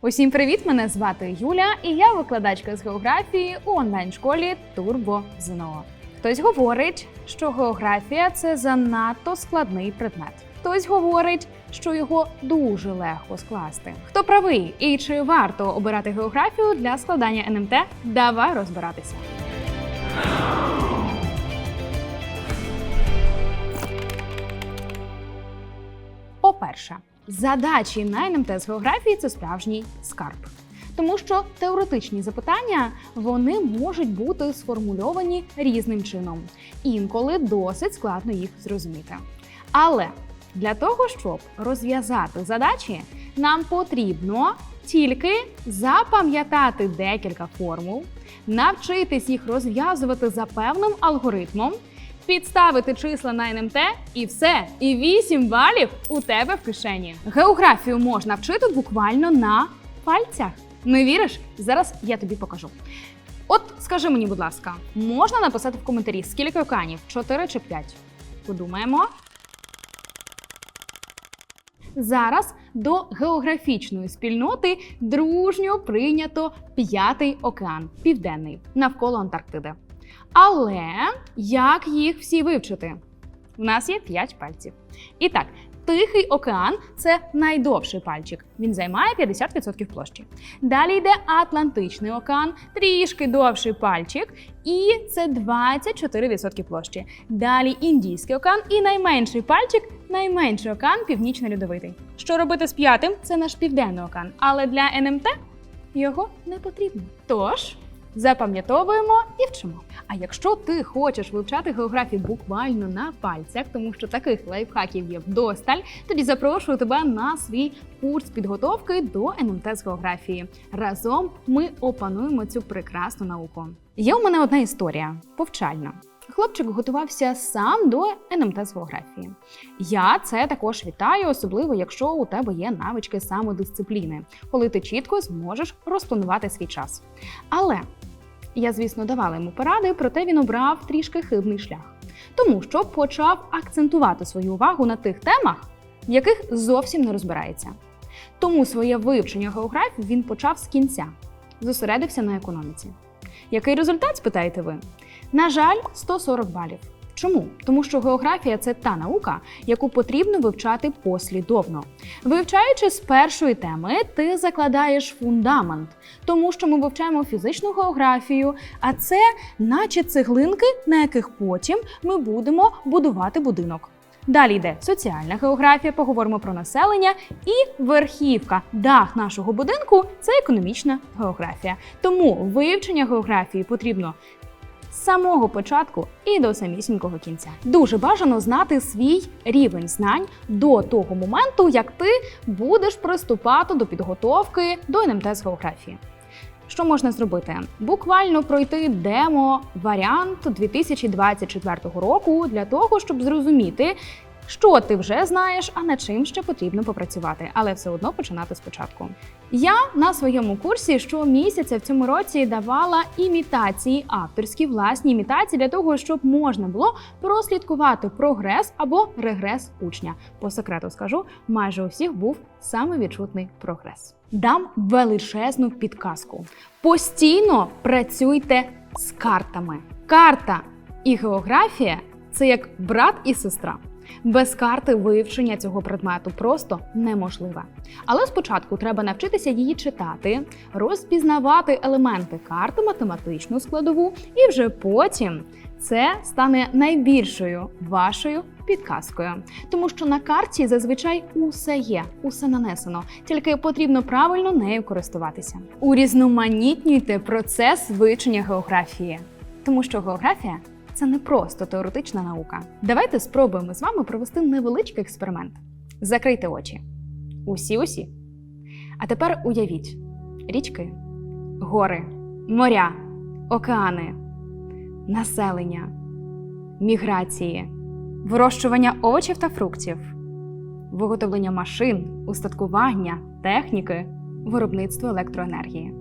Усім привіт! Мене звати Юля, і я викладачка з географії у онлайн-школі Турбо ЗНО. Хтось говорить, що географія це занадто складний предмет. Хтось говорить, що його дуже легко скласти. Хто правий і чи варто обирати географію для складання НМТ? Давай розбиратися. По-перше, задачі на НМТ з географії це справжній скарб. Тому що теоретичні запитання вони можуть бути сформульовані різним чином. Інколи досить складно їх зрозуміти. Але для того, щоб розв'язати задачі, нам потрібно тільки запам'ятати декілька формул, навчитись їх розв'язувати за певним алгоритмом, підставити числа на НМТ і все. І 8 балів у тебе в кишені. Географію можна вчити буквально на пальцях. Не віриш? Зараз я тобі покажу. От скажи мені, будь ласка, можна написати в коментарі, скільки океанів? 4 чи 5? Подумаємо. Зараз до географічної спільноти дружньо прийнято п'ятий океан південний навколо Антарктиди. Але як їх всі вивчити? У нас є 5 пальців. І так, Тихий океан це найдовший пальчик. Він займає 50% площі. Далі йде Атлантичний океан, трішки довший пальчик, і це 24% площі. Далі Індійський океан і найменший пальчик найменший океан північно-льодовитий. Що робити з п'ятим? Це наш південний океан. Але для НМТ його не потрібно. Тож. Запам'ятовуємо і вчимо. А якщо ти хочеш вивчати географію буквально на пальцях, тому що таких лайфхаків є вдосталь, тоді запрошую тебе на свій курс підготовки до НМТ з географії. Разом ми опануємо цю прекрасну науку. Є у мене одна історія повчальна. Хлопчик готувався сам до НМТ з географії. Я це також вітаю, особливо якщо у тебе є навички самодисципліни, коли ти чітко зможеш розпланувати свій час. Але я, звісно, давала йому поради, проте він обрав трішки хибний шлях, тому що почав акцентувати свою увагу на тих темах, в яких зовсім не розбирається. Тому своє вивчення географії він почав з кінця, зосередився на економіці. Який результат, спитаєте ви? На жаль, 140 балів. Чому? Тому що географія це та наука, яку потрібно вивчати послідовно. Вивчаючи з першої теми, ти закладаєш фундамент, тому що ми вивчаємо фізичну географію, а це наче цеглинки, на яких потім ми будемо будувати будинок. Далі йде соціальна географія, поговоримо про населення, і верхівка, дах нашого будинку це економічна географія. Тому вивчення географії потрібно самого початку і до самісінького кінця. Дуже бажано знати свій рівень знань до того моменту, як ти будеш приступати до підготовки до НМТ з географії. Що можна зробити? Буквально пройти демо варіант 2024 року для того, щоб зрозуміти, що ти вже знаєш, а над чим ще потрібно попрацювати, але все одно починати спочатку. Я на своєму курсі щомісяця в цьому році давала імітації, авторські власні імітації для того, щоб можна було прослідкувати прогрес або регрес учня. По секрету скажу, майже у всіх був саме відчутний прогрес. Дам величезну підказку. Постійно працюйте з картами. Карта і географія це як брат і сестра. Без карти вивчення цього предмету просто неможливе. Але спочатку треба навчитися її читати, розпізнавати елементи карти, математичну складову, і вже потім це стане найбільшою вашою підказкою. Тому що на карті зазвичай усе є, усе нанесено, тільки потрібно правильно нею користуватися. Урізноманітнюйте процес вивчення географії, тому що географія це не просто теоретична наука. Давайте спробуємо з вами провести невеличкий експеримент. Закрийте очі. Усі-усі. А тепер уявіть: річки, гори, моря, океани, населення, міграції, вирощування овочів та фруктів, виготовлення машин, устаткування, техніки, виробництво електроенергії.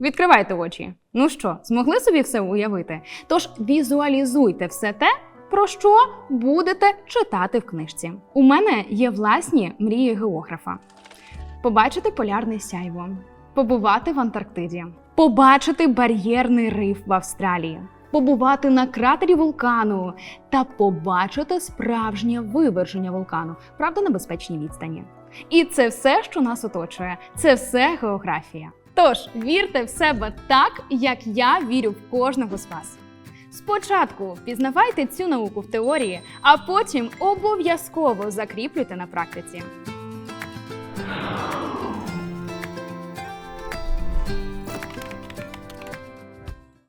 Відкривайте очі. Ну що, змогли собі все уявити? Тож візуалізуйте все те, про що будете читати в книжці. У мене є власні мрії географа. побачити полярне сяйво, побувати в Антарктиді, побачити бар'єрний риф в Австралії, побувати на кратері вулкану та побачити справжнє виверження вулкану, правда, на безпечній відстані. І це все, що нас оточує. Це все географія. Тож вірте в себе так, як я вірю в кожного з вас. Спочатку пізнавайте цю науку в теорії, а потім обов'язково закріплюйте на практиці.